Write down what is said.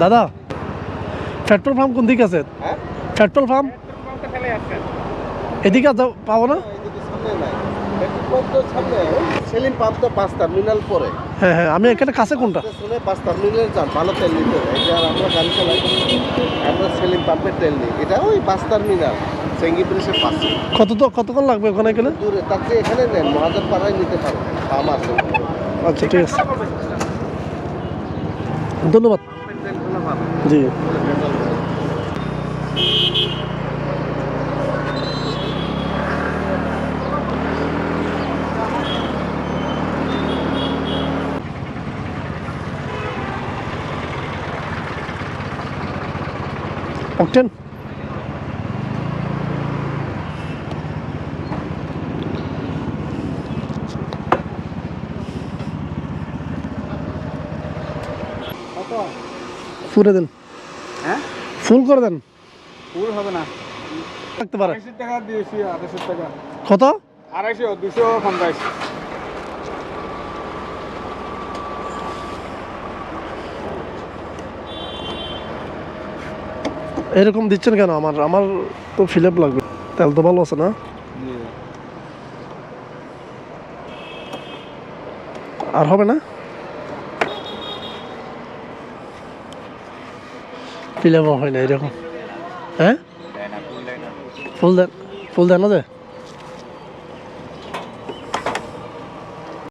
দাদা petrol pump কোন দিকে আছে? হ্যাঁ? পেট্রোল পাম্প এদিকে পাবো না? পাম্প তো টার্মিনাল পরে। হ্যাঁ হ্যাঁ আমি এখানে কাছে কোনটা? শুনে পাঁচ টার্মিনাল যান ভালো তেল নিতে আমরা গাড়ি চালাই আমরা পাম্পের তেল নিই। এটা ওই পাঁচ টার্মিনাল চেঙ্গি ব্রিজের পাশে। কত তো কতক্ষণ লাগবে ওখানে গেলে? দূরে তার চেয়ে এখানে নেন পাড়ায় নিতে আছে। আচ্ছা ঠিক আছে। ধন্যবাদ। জি অকটেন ফুরে দেন। হ্যাঁ? ফুল করে দেন। ফুল হবে না। থাকতে পারে। টাকা দিয়েছি আড়াইশো টাকা। কত? আড়াইশো দুশো পঞ্চাশ। এরকম দিচ্ছেন কেন? আমার আমার তো ফিল আপ লাগবে। তেল তো ভালো আছে না? আর হবে না? আপ হয় না এরকম হ্যাঁ ফুল দেন ফুল দেন না